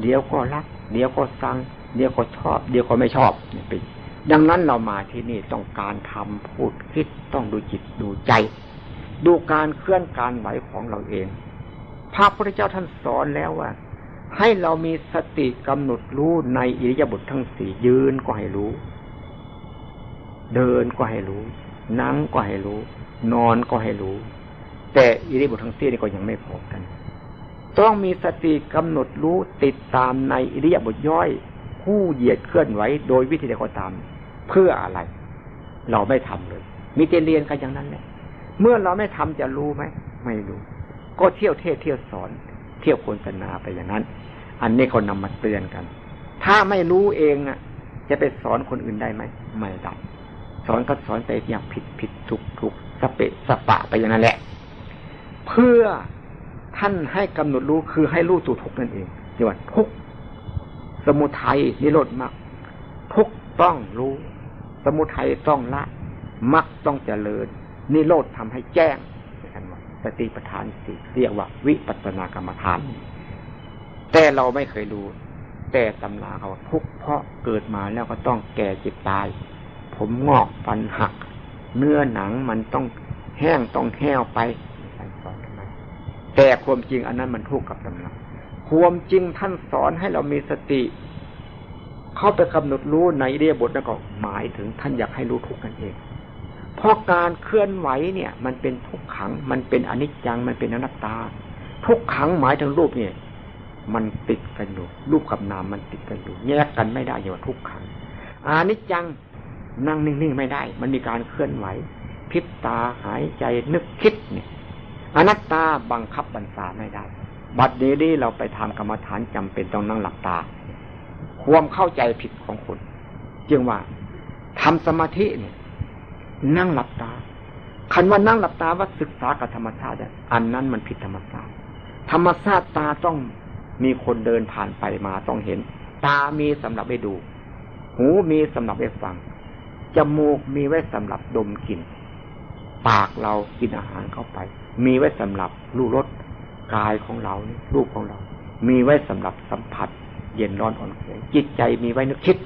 เดี๋ยวก็รัก เดี๋ยวก็สังเดี๋ยวก็ชอบ เดี๋ยวก็ไม่ชอบนี่เป็นดังนั้นเรามาที่นี่ต้องการทำพูดคิดต้องดูจิตดูใจ ดูการเคลื่อนการไหวของเราเอง พระพุทธเจ้าท่านสอนแล้วว่า ให้เรามีสติกำหนดรู้ในอิริยาบถททั้งสี่ยืนก็ให้รู้ เดินก็ให้รู้นั่งก็ให้รู้ นอนก็ให้รู้ แต่อิริยาบถททั้งสี่นี่ก็ยังไม่พอกัน ต้องมีสติกำหนดรู้ติดตามในอิริยาบถย่อยผู้เหยียดเคลื่อนไหวโดยวิธีใดก็ตาม เพื่ออะไร เราไม่ทำเลย มีแต่เรียนกันอย่างนั้นแหละเมื่อเราไม่ทำจะรู้ไหมไม่รู้ ก็เที่ยวเทศเที่ยวสอน เที่ยวโฆษณาไปอย่างนั้น อันนี้เขานำมาเตือนกัน ถ้าไม่รู้เองอะ จะไปสอนคนอื่นได้ไหมไม่ได้สอนก็สอนไปอย่างผิดผิดถูกถูกสเปะสปะไปอย่างนั้นแหละ เพื่อ ท่านให้กำหนดรู้คือให้รู้ตัวทุกนั่นเองที่ว่าทุกสมุทัยนิโรธมรรคทุกต้องรู้ สมุทัยต้องละมรรคต้องเจริญ นิโรธทำให้แจ้งกันว่าสติปัฏฐานสี่เรียกว่า วิปัสสนากรรมฐาน แต่เราไม่เคยรู้ แต่ตำราเขาทุกเพราะเกิดมาแล้วก็ต้องแก่เจ็บตาย ผมงอกฟันหัก เนื้อหนังมันต้องแห้งต้องแห้วไป แต่ความจริงอันนั้นมันทุกข์กับตำราความจริงท่านสอนให้เรามีสติ เข้าไปกำหนดรู้ในเรียบทนั่นก็หมายถึงท่านอยากให้รู้ทุกข์กันเองเพราะการเคลื่อนไหวเนี่ย มันเป็นทุกขัง มันเป็นอนิจจังมันเป็นอนัตตา ทุกขังหมายถึงรูปเนี่ย มันติดกันอยู่รูปกับนามมันติดกันอยู่แยกกันไม่ได้อย่างว่าทุกขังอนิจจังนั่งนิ่งๆไม่ได้ มันมีการเคลื่อนไหว พิบตาหายใจนึกคิดเนี่ย อนัตตาบังคับบัญชาไม่ได้ บัดนี้นี่เราไปทำกรรมฐานจำเป็นต้องนั่งหลับตา ความเข้าใจผิดของคนจึงว่าทำสมาธิเนี่ยนั่งหลับตาคันว่านั่งหลับตาว่าศึกษากับธรรมชาติอันนั้นมันผิดธรรมชาติธรรมชาติตาต้องมีคนเดินผ่านไปมาต้องเห็น ตามีสำหรับไปดู หูมีสำหรับไปฟังจมูกมีไว้สำหรับดมกลิ่นปากเรากินอาหารเข้าไป มีไว้สำหรับรูรสกายของเรารูปของเรา มีไว้สำหรับสัมผัส เย็นร้อนอ่อนแข็งจิตใจมีไว้นึกคิด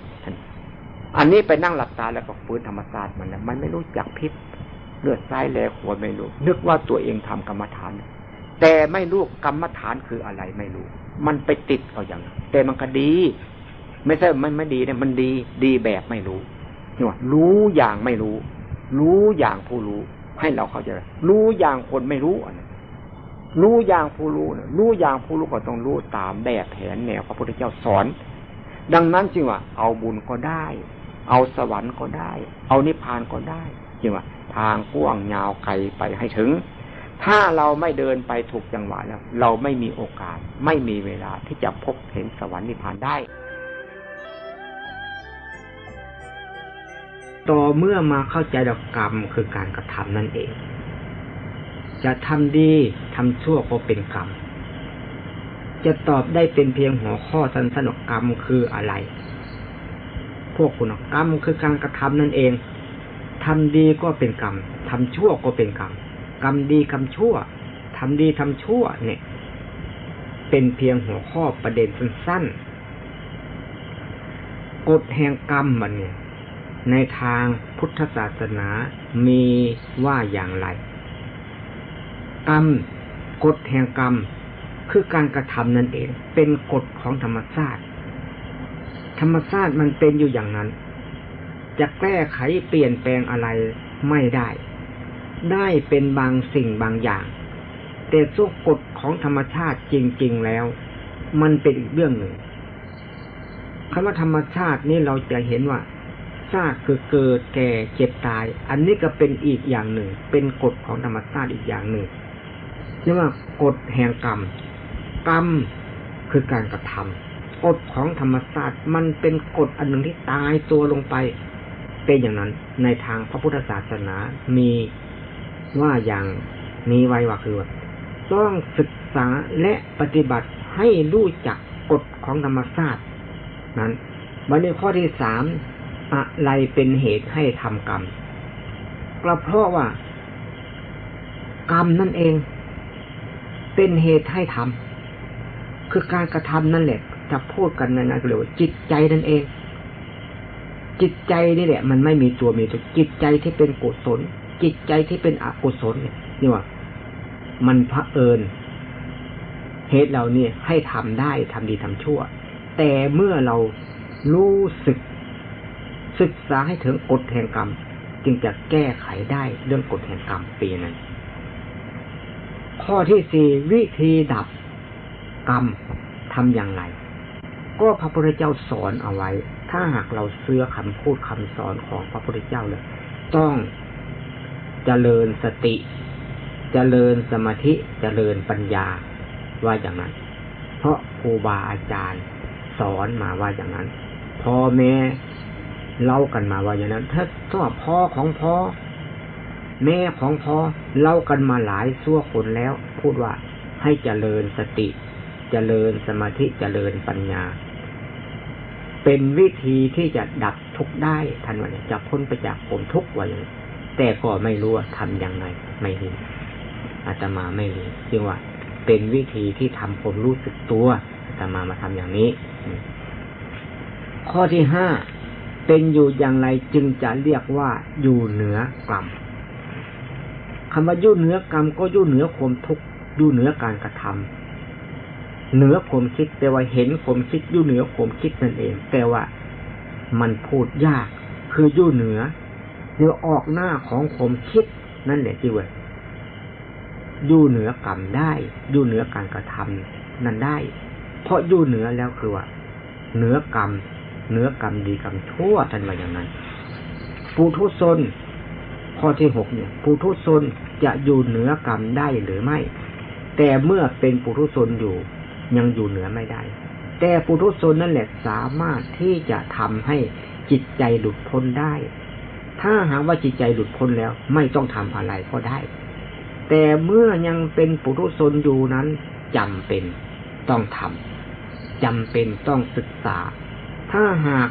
อันนี้ไปนั่งหลับตาแล้วก็ฟื้นธรรมศาสตร์มันแล้วมันไม่รู้จักพิษเลือดซ้ายแลขวไม่รู้ นึกว่าตัวเองทำกรรมฐาน แต่ไม่รู้กรรมฐานคืออะไรไม่รู้ มันไปติดเอาอย่างแต่มันก็ดี ไม่ใช่มันไม่ดีเนี่ยมันดี ดีแบบไม่รู้เนี่ยรู้อย่างไม่รู้ รู้อย่างผู้รู้ ให้เราเข้าใจรู้อย่างคนไม่รู้อันรู้อย่างผู้รู้นะรู้อย่างผู้รู้ก็ต้องรู้ตามแบบแผนแนวพระพุทธเจ้าสอน ดังนั้นจึงว่า เอาบุญก็ได้ เอาสวรรค์ก็ได้ เอานิพพานก็ได้จึงว่า ทางกว้างยาวไกลไปให้ถึง ถ้าเราไม่เดินไปถูกจังหวะแล้ว เราไม่มีโอกาส ไม่มีเวลาที่จะพบเห็นสวรรค์นิพพานได้ ต่อเมื่อมาเข้าใจดอกกรรมคือการกระทำนั่นเอง จะทำดีทำชั่วก็เป็นกรรม จะตอบได้เป็นเพียงหัวข้อสันสนกรรมคืออะไร พวกคุณกรรมคือการกระทำนั่นเองทำดีก็เป็นกรรมทำชั่วก็เป็นกรรม กรรมดีกรรมชั่วทำดีทำชั่วเนี่ย เป็นเพียงหัวข้อประเด็นสั้นๆกฎแห่งกรรมมันเนี่ย ในทางพุทธศาสนามีว่าอย่างไร กรรมกฎแห่งกรรมคือการกระทำนั่นเอง เป็นกฎของธรรมชาติ ธรรมชาติมันเป็นอยู่อย่างนั้น จะแก้ไขเปลี่ยนแปลงอะไรไม่ได้ ได้เป็นบางสิ่งบางอย่าง แต่สุกฎของธรรมชาติจริง ๆแล้ว มันเป็นอีกเรื่องหนึ่งคำว่าธรรมชาตินี่เราจะเห็นว่า ชาติคือเกิดแก่เจ็บตาย อันนี้ก็เป็นอีกอย่างหนึ่ง เป็นกฎของธรรมชาติอีกอย่างหนึ่งเรียกว่ากฎแห่งกรรม กรรมคือการกระทำกฎของธรรมศาตร์มันเป็นกฎอันหนึ่งที่ตายตัวลงไป เป็นอย่างนั้น ในทางพระพุทธศาสนามีว่าอย่างนี้ไว้ว่าคือว่าต้องศึกษาและปฏิบัติให้รู้จักกฎของธรรมศาตร์นั้นบันในข้อที่สาม อะไรเป็นเหตุให้ทำกรรมก็เพราะว่ากรรมนั่นเอง เป็นเหตุให้ทคือการกระทำนั่นแหละจะพูดกันนะนะเรียกว่าจิตใจนั่นเอง จิตใจนี่แหละ มันไม่มีตัวมีตัวจิตใจที่เป็นกุศลจิตใจที่เป็นอกุศลเนี่ยนี่ว่า มันพระเอิญเหตุเราเนี่ยให้ทำได้ทำดีทำชั่ว แต่เมื่อเรารู้สึก ศึกษาให้ถึงกฎแห่งกรรม จึงจะแก้ไขได้เรื่องกฎแห่งกรรมปีนั้น ข้อที่สี่วิธีดับกรรมทำอย่างไร ก็พระพุทธเจ้าสอนเอาไว้ ถ้าหากเราเสื้อคำพูดคำสอนของพระพุทธเจ้าเลยต้องเจริญสติเจริญสมาธิเจริญปัญญาว่าอย่างนั้น เพราะครูบาอาจารย์สอนมาว่าอย่างนั้นพ่อแม่ เล่ากันมาว่าอย่างนั้น ถ้าถ้าพ่อของพ่อแม่ของพ่อเล่ากันมาหลายสั่วคนแล้ว พูดว่าให้เจริญสติ เจริญสมาธิเจริญปัญญา เป็นวิธีที่จะดับทุกข์ได้ทันวันจะพ้นไปจากผมทุกข์ว่าอย่างนี้แต่ก็ไม่รู้ว่าทำอยังไงไม่รู้อาตมาไม่รู้จึงว่า เป็นวิธีที่ทำผมรู้สึกตัวอาตมามาทำอย่างนี้ ข้อที่ห้า เป็นอยู่อย่างไรจึงจะเรียกว่าอยู่เหนือกรรมคำว่าอยู่เหนือกรรมก็อยู่เหนือความทุกข์อยู่เหนือการกระทำเหนือความคิดแต่ว่าเห็นความคิดอยู่เหนือความคิดนั่นเอง แต่ว่ามันพูดยาก คืออยู่เหนือเนือออกหน้าของความคิดนั่นแหละที่ว่าอยู่เหนือกรรมได้อยู่เหนือการกระทำนั้นได้ เพราะอยู่เหนือแล้วคือว่าเหนือกรรม เหนือกรรมดีกรรมชั่วท่านว่าอย่างนั้นปุถุชนข้อที่หกเนี่ยปุถุชนจะอยู่เหนือกรรมได้หรือไม่ แต่เมื่อเป็นปุถุชนอยู่ ยังอยู่เหนือไม่ได้ แต่ปุถุชนนั่นแหละสามารถที่จะทำให้จิตใจหลุดพ้นได้ ถ้าหากว่าจิตใจหลุดพ้นแล้ว ไม่ต้องทำอะไรก็ได้ แต่เมื่อยังเป็นปุถุชนอยู่นั้นจำเป็นต้องทำจำเป็นต้องศึกษา ถ้าหาก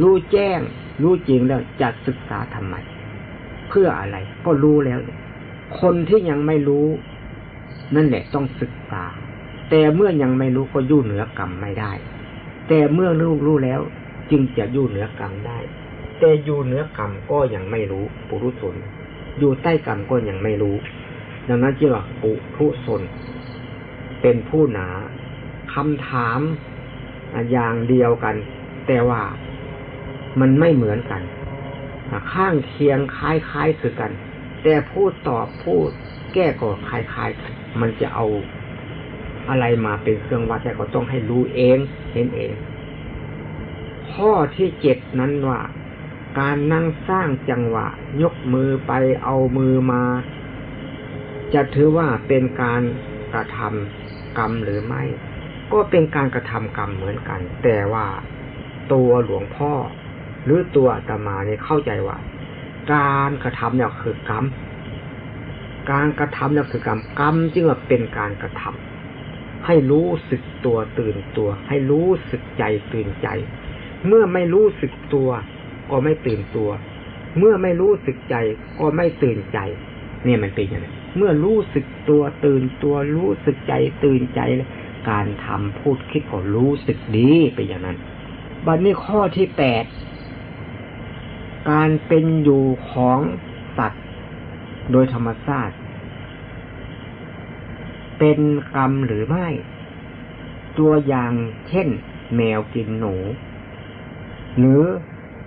รู้แจ้ง รู้จริงแล้วจะศึกษาทำไม เพื่ออะไร ก็รู้แล้ว คนที่ยังไม่รู้ นั่นแหละต้องศึกษา แต่เมื่อยังไม่รู้ก็ยู่เหนือกรรมไม่ได้ แต่เมื่อรู้รู้แล้ว จึงจะยู่เหนือกรรมได้ แต่อยู่เหนือกรรมก็ยังไม่รู้ ปุรุชนอยู่ใต้กรรมก็ยังไม่รู้ ดังนั้นจึงว่าปุถุชนเป็นผู้หนาคำถาม อย่างเดียวกัน แต่ว่ามันไม่เหมือนกันข้างเคียงคล้ายๆคือกัน แต่พูดตอบพูดแก้ก็คล้ายๆกันมันจะเอาอะไรมาเป็นเครื่องวัดแต่ก็ต้องให้รู้เองเห็นเอง ข้อที่เจ็ดนั้นว่า การนั่งสร้างจังหวะ ยกมือไปเอามือมา จะถือว่าเป็นการกระทำกรรมหรือไม่ ก็เป็นการกระทำกรรมเหมือนกัน แต่ว่าตัวหลวงพ่อ หรือตัวตมาเนี่ยเข้าใจว่า การกระทำเนี่ยคือกรรม การกระทำเนี่ยคือกรรมกรรมจึงว่าเป็นการกระทำให้รู้สึกตัวตื่นตัว ให้รู้สึกใจตื่นใจ เมื่อไม่รู้สึกตัว ก็ไม่ตื่นตัว เมื่อไม่รู้สึกใจก็ไม่ตื่นใจ เนี่ยมันเป็นอย่างไรเมื่อรู้สึกตัวตื่นตัวรู้สึกใจตื่นใจ การทำพูดคิดก็รู้สึกดีไปอย่างนั้น บัดนี้ข้อที่แปดการเป็นอยู่ของสัตว์โดยธรรมชาติเป็นกรรมหรือไม่ ตัวอย่างเช่น แมวกินหนู หรือ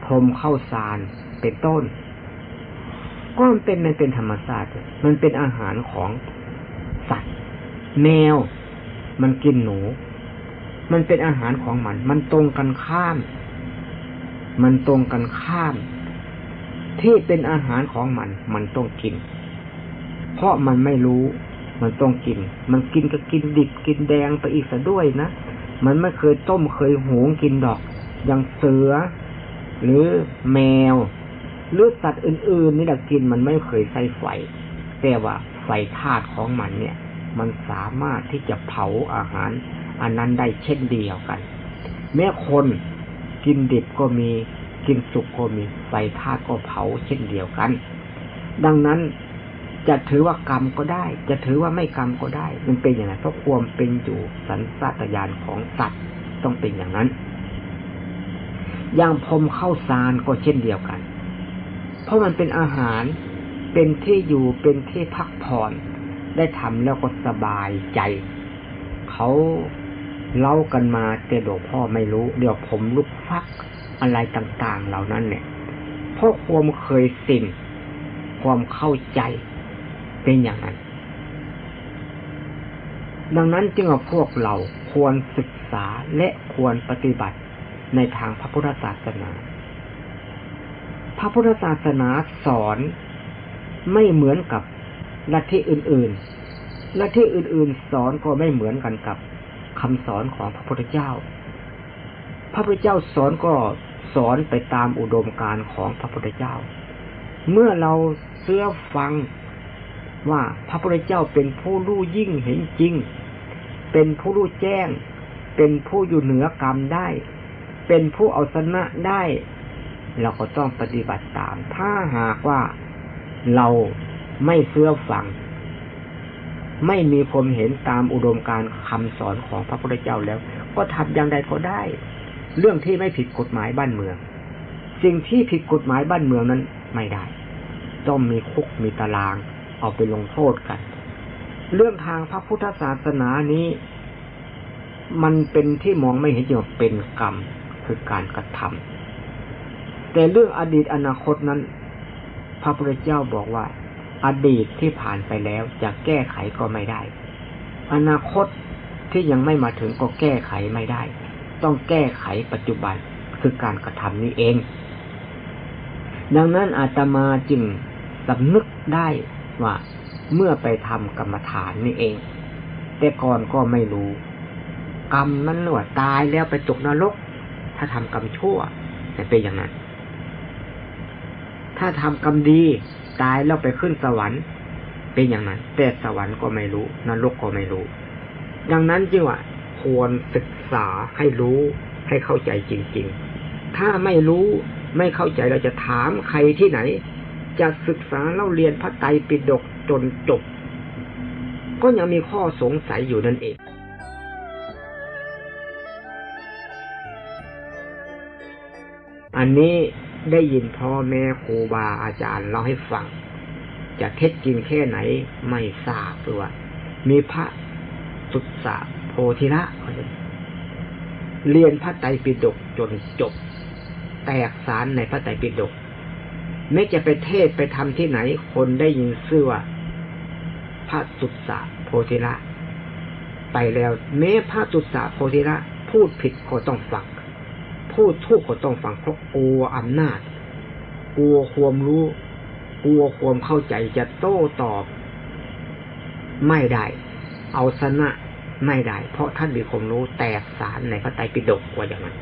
พรมเข้าสารเป็นต้น ก็มันเป็นมันเป็นธรรมชาติมันเป็นอาหารของสัตว์ แมว มันกินหนู มันเป็นอาหารของมัน มันตรงกันข้าม มันตรงกันข้าม ที่เป็นอาหารของมัน มันต้องกิน เพราะมันไม่รู้ มันต้องกิน มันกินก็กินดิบกินแดงไปอีกซะด้วยนะ มันไม่เคยต้มเคยหุงกินดอก อย่างเสือ หรือแมว หรือสัตว์อื่น ๆ นี่แหละกินมันไม่เคยใส่ไฟแต่ว่าไฟธาตุของมันเนี่ย มันสามารถที่จะเผาอาหาร อันนั้นได้เช่นเดียวกัน แม้คนกินดิบก็มีกินสุกก็มีไฟธาตุก็เผาเช่นเดียวกัน ดังนั้นจะถือว่ากรรมก็ได้ จะถือว่าไม่กรรมก็ได้ มันเป็นอย่างไรเพราะความเป็นอยู่สันสัตยานของสัตว์ต้องเป็นอย่างนั้น อย่างพรมเข้าสารก็เช่นเดียวกัน เพราะมันเป็นอาหารเป็นที่อยู่เป็นที่พักผ่อน ได้ทำแล้วก็สบายใจ เขาเล่ากันมาแต่หลวงพ่อไม่รู้ เดี๋ยวผมลุกฟักอะไรต่าง ๆ เหล่านั้นเนี่ยเพราะความเคยสิ่งความเข้าใจเป็นอย่างนั้น ดังนั้นจึงว่าพวกเราควรศึกษาและควรปฏิบัติในทางพระพุทธศาสนา พระพุทธศาสนาสอนไม่เหมือนกับ ลัทธิอื่นๆลัทธิอื่นๆ สอนก็ไม่เหมือนกันกับคำสอนของพระพุทธเจ้า พระพุทธเจ้าสอนก็สอนไปตามอุดมการณ์ของพระพุทธเจ้า เมื่อเราเสื้อฟังว่าพระพุทธเจ้าเป็นผู้รู้ยิ่งเห็นจริง เป็นผู้รู้แจ้ง เป็นผู้อยู่เหนือกรรมได้ เป็นผู้เอาชนะได้ เราก็ต้องปฏิบัติตาม ถ้าหากว่าเรา ไม่เสื้อฟัง ไม่มีความเห็นตามอุดมการคำสอนของพระพุทธเจ้าแล้ว ก็ทำอย่างใดก็ได้ เรื่องที่ไม่ผิดกฎหมายบ้านเมือง สิ่งที่ผิดกฎหมายบ้านเมืองนั้นไม่ได้ ต้องมีคุกมีตาราง เอาไปลงโทษกัน เรื่องทางพระพุทธศาสนานี้ มันเป็นที่มองไม่เห็นว่าเป็นกรรมคือการกระทำแต่เรื่องอดีตอนาคตนั้น พระพุทธเจ้าบอกว่า อดีตที่ผ่านไปแล้วจะแก้ไขก็ไม่ได้ อนาคตที่ยังไม่มาถึงก็แก้ไขไม่ได้ ต้องแก้ไขปัจจุบันคือการกระทำนี้เอง ดังนั้นอาตมาจึงสำนึกได้ว่าเมื่อไปทำกรรมฐานนี่เอง แต่ก่อนก็ไม่รู้ กรรมนั้นหนวดตายแล้วไปตกนรก ถ้าทำกรรมชั่วจะเป็นอย่างนั้น ถ้าทำกรรมดีตายแล้วไปขึ้นสวรรค์ เป็นอย่างนั้น แต่สวรรค์ก็ไม่รู้นรกก็ไม่รู้ ดังนั้นจึงว่าควรศึกษาให้รู้ให้เข้าใจจริง ๆ ถ้าไม่รู้ไม่เข้าใจเราจะถามใครที่ไหน จะศึกษาเล่าเรียนพระไตรปิฎกจนจบ ก็ยังมีข้อสงสัยอยู่นั่นเองอันนี้ ได้ยินพ่อแม่ครูบาอาจารย์เล่าให้ฟัง จะเท็จจริงแค่ไหนไม่ทราบตัวมีพระสุตสะโพธิระเรียนพระไตรปิฎกจนจบ แตกสารในพระไตรปิฎกแม้จะไปเทศไปทำที่ไหน คนได้ยินชื่อพระสุตสะโพธิละไปแล้วแม้พระสุตสะโพธิละพูดผิดก็ต้องฟัง พูดทุกก็ต้องฟังเพราะกลัวอำนาจ กลัวความรู้ กลัวความเข้าใจจะโต้ตอบ ไม่ได้ เอาชนะไม่ได้ เพราะท่านมีความรู้แตกสารในพระไตรปิฎกว่าอย่างนั้น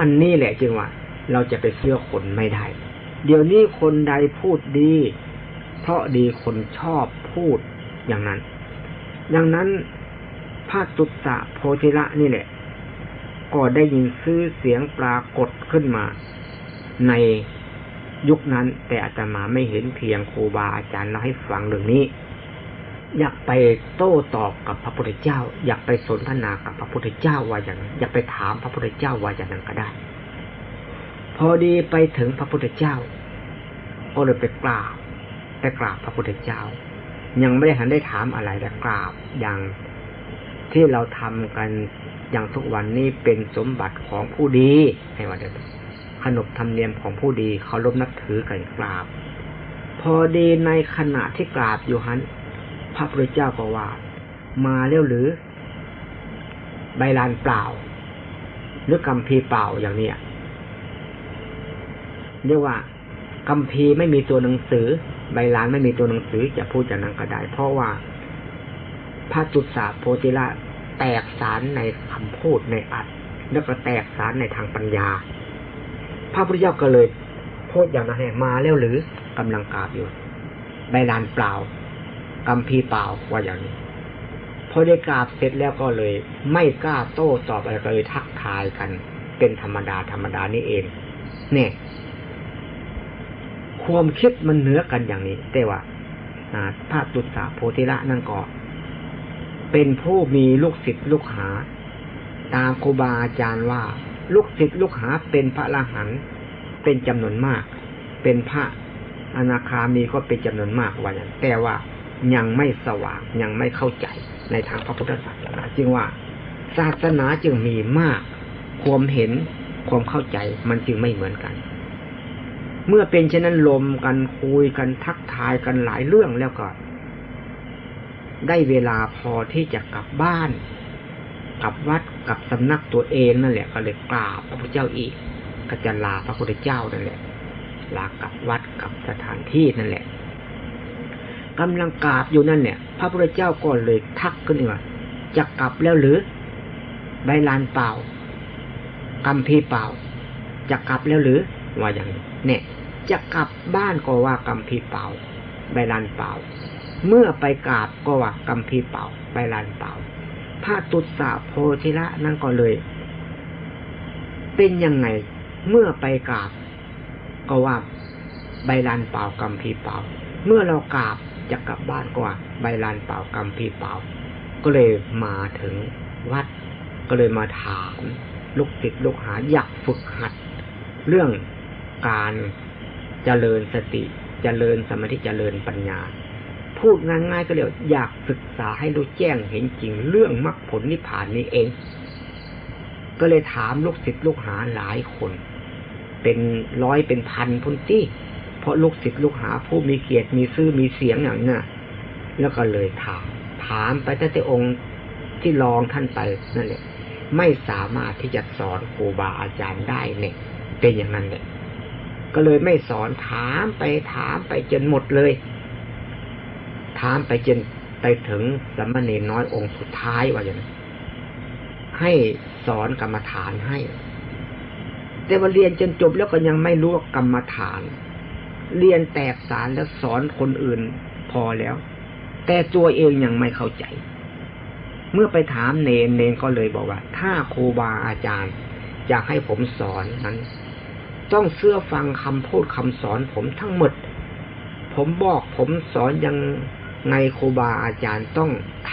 อันนี้แหละจึงว่า เราจะไปเชื่อคนไม่ได้ เดี๋ยวนี้คนใดพูดดี เพราะดีคนชอบพูดอย่างนั้น ดังนั้นพระตุสะโพธิละนี่แหละ ก็ได้ยินซื้อเสียงปรากฏขึ้นมา ในยุคนั้น แต่อาตมาไม่เห็นเพียงครูบาอาจารย์เราให้ฟังเรื่องนี้ อยากไปโต้ตอบกับพระพุทธเจ้า อยากไปสนทนากับพระพุทธเจ้าว่าอย่างนั้นอยากไปถามพระพุทธเจ้าว่าอย่างนั้นก็ได้ พอดีไปถึงพระพุทธเจ้าก็เลยไปกราบไปกราบพระพุทธเจ้า ยังไม่ได้หันได้ถามอะไรแต่กราบอย่างที่เราทำกัน อย่างทุกวันนี้เป็นสมบัติของผู้ดีให้ว่าเดิมขนบธรรมเนียมของผู้ดีเขาลบนับถือกันกราบ พอดีในขณะที่กราบอยู่หันพระพุทธเจ้าก็ว่า มาเร็วหรือ ใบลานเปล่า หรือกำพีเปล่าอย่างเนี้ยเรียกว่าคัมภีไม่มีตัวหนังสือ ใบลานไม่มีตัวหนังสือจะพูดจากนั้นก็ได้เพราะว่าพระจุสาโพธิละ แตกสารในคำพูดในอัดแล้วก็แตกสารในทางปัญญา พระพุทธเจ้าก็เลยพูดอย่างนั้นมาแล้วหรือกำลังกราบอยู่ใบลานเปล่ากัมพีเปล่าว่าอย่างนี้พอได้กราบเสร็จแล้วก็เลย ไม่กล้าโต้ตอบอะไรก็เลยทักทายกัน เป็นธรรมดาธรรมดานี่เอง เนี่ย ความคิดมันเหนือกันอย่างนี้ แต่ว่าพระตุสาโพธิละนั่นก็ เป็นผู้มีลูกศิษย์ลูกหา ตามครูบาอาจารย์ว่า ลูกศิษย์ลูกหาเป็นพระอรหันต์เป็นจำนวนมาก เป็นพระอนาคามีก็เป็นจำนวนมากว่าอย่างแต่ว่ายังไม่สว่างยังไม่เข้าใจในทางพระพุทธศาสนาจึงว่า ศาสนาจึงมีมาก ความเห็นความเข้าใจมันจึงไม่เหมือนกัน เมื่อเป็นเช่นนั้นลมกันคุยกันทักทายกันหลายเรื่องแล้วก็ ได้เวลาพอที่จะกลับบ้าน กลับวัดกลับสำนักตัวเองนั่นแหละก็เลยกราบพระพุทธเจ้าอีกก็จะลาพระพุทธเจ้านั่นแหละ ลากลับวัดกลับสถานที่นั่นแหละกำลังกราบอยู่นั่นเนี่ย พระพุทธเจ้าก็เลยทักขึ้นว่าจะกลับแล้วหรือใบลานเปล่ากำพีเปล่า จะกลับแล้วหรือว่าอย่างนี้เนี่ยจะกลับบ้านก็ว่ากำพีเปล่าใบลานเปล่า เมื่อไปกราบก็ว่ากำพีเป่าใบลานเป่าพระตุสาโพธิละนั่นก็เลย เป็นยังไงเมื่อไปกราบ ก็ว่าใบลานเป่ากำพีเป่าเมื่อเรากราบจะกลับบ้านก็ว่าใบลานเป่ากำพีเป่าก็เลยมาถึงวัด ก็เลยมาถามลูกศิษย์ลูกหาอยากฝึกหัด เรื่องการเจริญสติเจริญสมาธิเจริญปัญญา พูดง่ายๆก็เรียกอยากศึกษาให้รู้แจ้งเห็นจริงเรื่องมรรคผลนิพพานนี้เอง ก็เลยถามลูกศิษย์ลูกหาหลายคน เป็นร้อยเป็นพันพุนที่เพราะลูกศิษย์ลูกหาผู้มีเกียรติมีซื่อมีเสียงอย่างนี้แล้วก็เลยถาม ถามไปตั้งแต่องค์ที่รองท่านไปนั่นแหละ ไม่สามารถที่จะสอนครูบาอาจารย์ได้เนี่ย เป็นอย่างนั้นเลยก็เลยไม่สอนถามไปถามไปจนหมดเลย ถามไปจนไปถึงสมณเณรน้อยองค์สุดท้ายว่าอย่างนั้นให้สอนกรรมฐานให้ แต่ว่าเรียนจนจบแล้วก็ยังไม่รู้กรรมฐาน เรียนแตกสารแล้วสอนคนอื่นพอแล้ว แต่ตัวเองยังไม่เข้าใจ เมื่อไปถามเนนเนนก็เลยบอกว่า ถ้าครูบาอาจารย์อยากให้ผมสอนนั้น ต้องเชื่อฟังคำพูดคำสอนผมทั้งหมด ผมบอกผมสอนยัง ไงครูบาอาจารย์ต้องท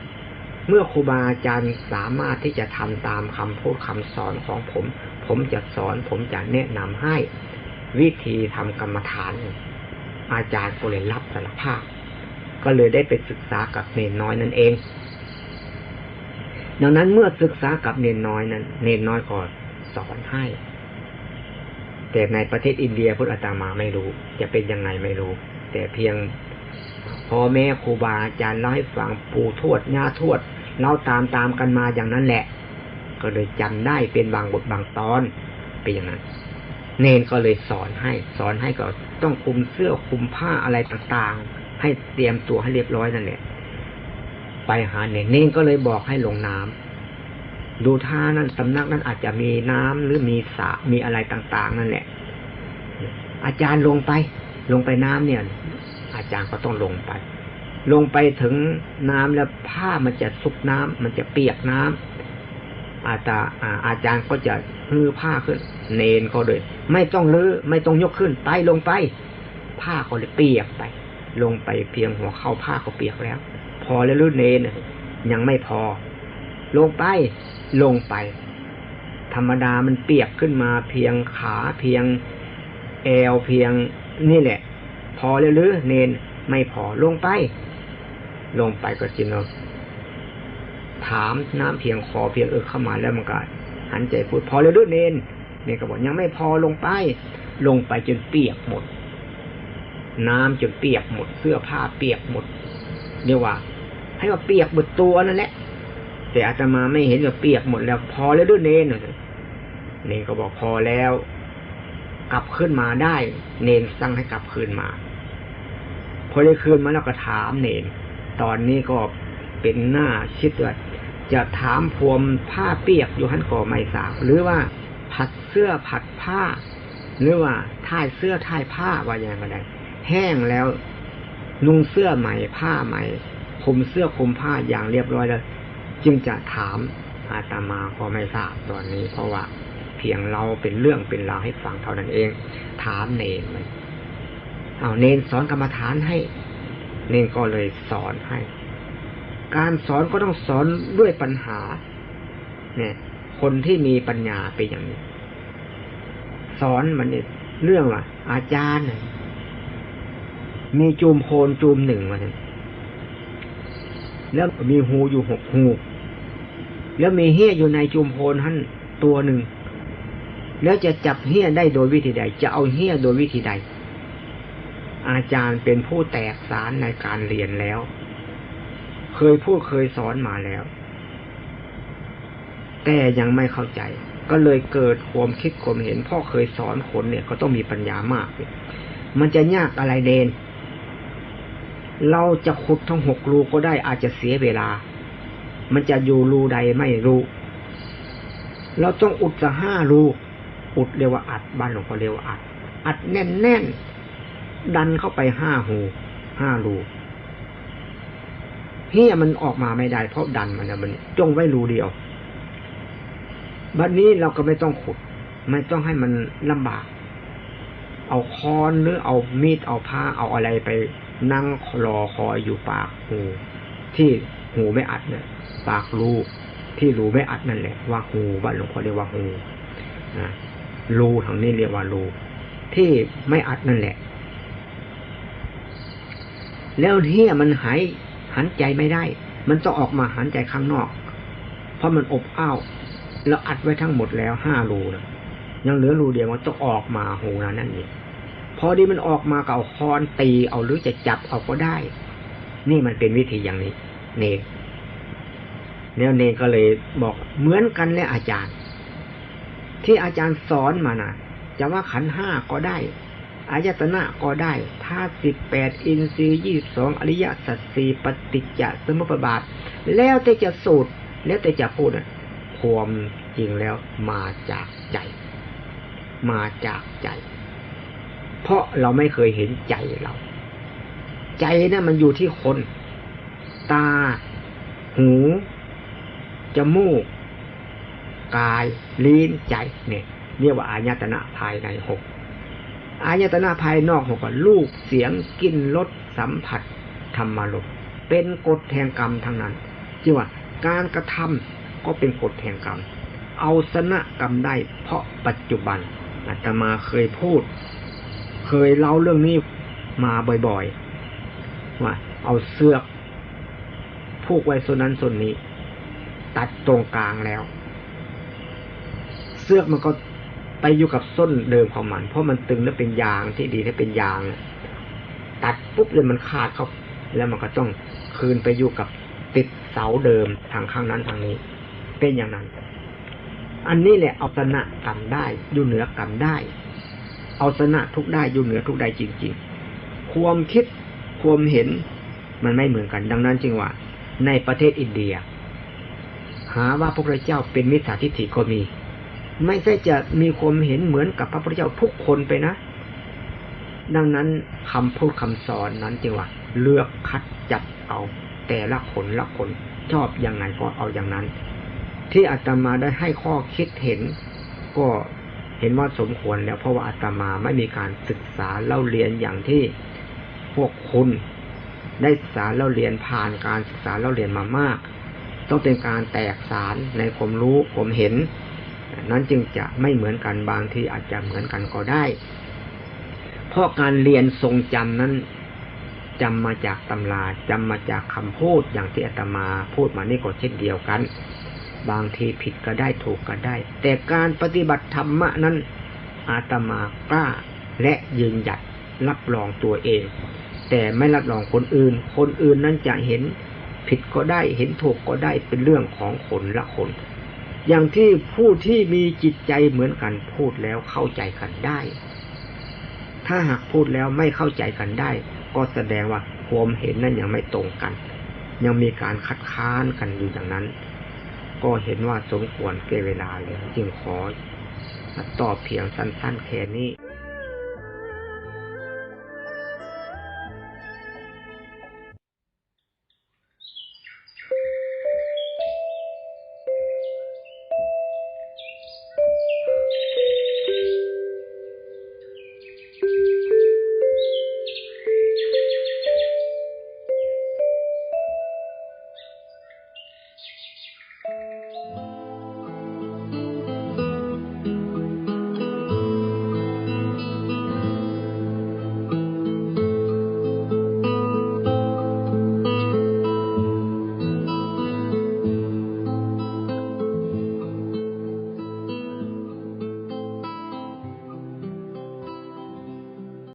ำเมื่อครูบาอาจารย์สามารถที่จะทำตามคำพูดคำสอนของผม ผมจะสอน ผมจะแนะนำให้วิธีทำกรรมฐาน อาจารย์ก็เลยรับสารภาพ ก็เลยได้ไปศึกษากับเนนน้อยนั่นเอง ดังนั้นเมื่อศึกษากับเนนน้อยนั้น เนนน้อยก็สอนให้ แต่ในประเทศอินเดียพุทธอาตมาไม่รู้ จะเป็นยังไงไม่รู้ แต่เพียง พ่อแม่ครูบาอาจารย์เล่าให้ฟังปู่ทวดย่าทวดเล่าตามตามกันมาอย่างนั้นแหละ ก็เลยจำได้เป็นบางบทบางตอนเป็นอย่างนั้น เนนก็เลยสอนให้ สอนให้ก็ต้องคุมเสื้อคุมผ้าอะไรต่างๆ ให้เตรียมตัวให้เรียบร้อยนั่นแหละ ไปหาเนนเนนก็เลยบอกให้ลงน้ำดูท่านั้นสำนักนั้นอาจจะมีน้ำหรือมีสระมีอะไรต่างๆ นั่นแหละ อาจารย์ลงไป ลงไปน้ำเนี่ย อาจารย์ก็ต้องลงไป ลงไปถึงน้ำแล้วผ้ามันจะซุกน้ำมันจะเปียกน้ำอาจารย์อาจารย์ก็จะฮือผ้าขึ้น เนนเขาเลย ไม่ต้องลื้อไม่ต้องยกขึ้นไปลงไป ผ้าเขาเลยเปียกไป ลงไปเพียงหัวเข้าผ้าเขาเปียกแล้ว พอแล้วรุ่นเนนยังไม่พอ ลงไปลงไป ธรรมดามันเปียกขึ้นมาเพียงขาเพียงแอวเพียงนี่แหละ พอแล้วหรือเนนไม่พอลงไป ลงไปก็จินถามน้ำเพียงคอเพียงเออเข้ามาแล้วมันก็หันใจพูดพอแล้วหรือเนนเนนก็บอกยังไม่พอลงไป ลงไปจนเปียกหมด น้ำจนเปียกหมด เสื้อผ้าเปียกหมดเรียกว่า ให้ว่าเปียกหมดตัวนั่นแหละแต่อาตมาไม่เห็นว่าเปียกหมดแล้ว พอแล้วด้วยเนนเนนก็บอกพอแล้ว กลับขึ้นมาได้ เนนสั่งให้กลับคืนมา อได้คืนมาแล้วก็ถามเนนตอนนี้ก็เป็นหน้าชิดว่าจะถามพวมผ้าเปียกอยู่หันก่อไม่สาวหรือว่าผัดเสื้อผัดผ้า หรือว่าท่ายเสื้อท่ายผ้าว่าอย่างไรแห้งแล้วนุ่งเสื้อใหม่ผ้าใหม่คุมเสื้อคุมผ้าอย่างเรียบร้อยแล้ว จึงจะถามอาตมาก็ไม่ทราบตอนนี้ เพราะว่าเพียงเราเป็นเรื่องเป็นราวให้ฟังเท่านั้นเอง ถามเนนมัน เอาเนนสอนกรรมฐานให้ เน่ก็เลยสอนให้ การสอนก็ต้องสอนด้วยปัญหา เนี่ย คนที่มีปัญญาเป็นอย่างนี้ สอนมันเนี่ยเรื่องว่าอาจารย์มีจูมโคนจูมหนึ่งมาเนี่ยแล้วมีหูอยู่หกหูแล้วมีเหี้ยอยู่ในจูมโคนท่านตัวหนึ่ง แล้วจะจับเหี้ยได้โดยวิธีใด จะเอาเหี้ยโดยวิธีใด อาจารย์เป็นผู้แตกสารในการเรียนแล้ว เคยพูดเคยสอนมาแล้ว แต่ยังไม่เข้าใจ ก็เลยเกิดความคิดความเห็นพ่อเคยสอนคนเนี่ย ก็ต้องมีปัญญามาก มันจะยากอะไรเดน เราจะขุดทั้งหกรูก็ได้อาจจะเสียเวลา มันจะอยู่รูใดไม่รู้ เราต้องอุดจะห้ารูอุดเรียกว่าอัดบ้านหลวงพ่อเรียกว่าอัดอัดแน่นแน่น ดันเข้าไปห้าหูห้ารูเฮียมันออกมาไม่ได้เพราะดันมันนะมันจงไว้รูเดียวบัดนนี้เราก็ไม่ต้องขุด ไม่ต้องให้มันลำบาก เอาค้อนหรือเอามีดเอาผ้าเอาอะไรไปนั่งรอคอยอยู่ปากหูที่หูไม่อัดเนี่ยปากรูที่รูไม่อัดนั่นแหละว่าหูบ้านหลวงพ่อเรียกว่าหูรูทางนี้เรียกว่ารูที่ไม่อัดนั่นแหละ แล้วเฮียมันหายหันใจไม่ได้ มันต้องออกมาหันใจข้างนอก เพราะมันอบอ้าวแล้วอัดไว้ทั้งหมดแล้วห้ารูนะยังเหลือรูเดียวมันต้องออกมาหูนั้นนั่นเองพอดีมันออกมาก็เอาคอนตีเอาหรือจะจับเอาก็ได้ นี่มันเป็นวิธีอย่างนี้ เนกแล้วเนก็เลยบอกเหมือนกันเลยอาจารย์ ที่อาจารย์สอนมาน่ะ จะว่าขันห้าก็ได้ อายตนะก็ได้ธาตุสิบแปดอินทรีย์ยี่สองอริยสัจสี่ปฏิจจสมุปบาท แล้วแต่จะสูตร แล้วแต่จะพูดความจริงแล้วมาจากใจ มาจากใจ เพราะเราไม่เคยเห็นใจเรา ใจนะ่ะมันอยู่ที่คน ตา หูจมูก กาย ลิ้นใจเนี่ยเรียกว่าอายตนะภายในหก อายตนะภายนอกหกลูกเสียงกินรสสัมผัสธรรมารมเป็นกฎแห่งกรรมทั้งนั้นจีว่าการกระทำก็เป็นกฎแห่งกรรม เอาสนะกรรมได้เพราะปัจจุบันอาตมาเคยพูด เคยเล่าเรื่องนี้มาบ่อยๆว่าเอาเสือกผูกไว้ส่วนนั้นส่วนนี้ ตัดตรงกลางแล้ว เสือกมันก็ ไปอยู่กับส้นเดิมของมัน เพราะมันตึงแล้วเป็นยางที่ดีถ้าเป็นยาง ตัดปุ๊บเลยมันขาดเขาแล้วมันก็ต้องคืนไปอยู่กับติดเสาเดิมทางข้างนั้นทางนี้ เป็นอย่างนั้น อันนี้แหละเอาชนะกันได้อยู่เหนือกันได้ เอาชนะทุกได้อยู่เหนือทุกได้จริง ๆ ความคิดความเห็นมันไม่เหมือนกัน ดังนั้นจึงว่า ในประเทศอินเดีย หาว่าพระพุทธเจ้าเป็นมิจฉาทิฏฐิก็มี ไม่ใช่จะมีความเห็นเหมือนกับพระพุทธเจ้าทุกคนไปนะ ดังนั้นคำพูดคำสอนนั้นจึงว่า เลือกคัดจัดเอา แต่ละคนละคนชอบอย่างไงก็เอาอย่างนั้น ที่อาตมาได้ให้ข้อคิดเห็น ก็เห็นว่าสมควรแล้วเพราะว่าอาตมาไม่มีการศึกษาเล่าเรียนอย่างที่พวกคุณได้ศึกษาเล่าเรียนผ่านการศึกษาเล่าเรียนมามาก ต้องเป็นการแตกสารในความรู้ผมเห็น นั้นจึงจะไม่เหมือนกันบางที่อาจจะเหมือนกันก็ได้ เพราะการเรียนทรงจำนั้นจำมาจากตำราจำมาจากคำพูดอย่างที่อาตมาพูดมานี่ก็เช่นเดียวกัน บางทีผิดก็ได้ถูกก็ได้ แต่การปฏิบัติธรรมะนั้นอาตมากล้าและยืนหยัดรับรองตัวเอง แต่ไม่รับรองคนอื่น คนอื่นนั้นจะเห็นผิดก็ได้เห็นถูกก็ได้เป็นเรื่องของคนละคน อย่างที่ผู้ที่มีจิตใจเหมือนกันพูดแล้วเข้าใจกันได้ ถ้าหากพูดแล้วไม่เข้าใจกันได้ ก็แสดงว่าความเห็นนั้นยังไม่ตรงกัน ยังมีการคัดค้านกันอยู่อย่างนั้น ก็เห็นว่าสมควรเกเวลาแล้วจึงขอตอบเพียงสั้นๆแค่นี้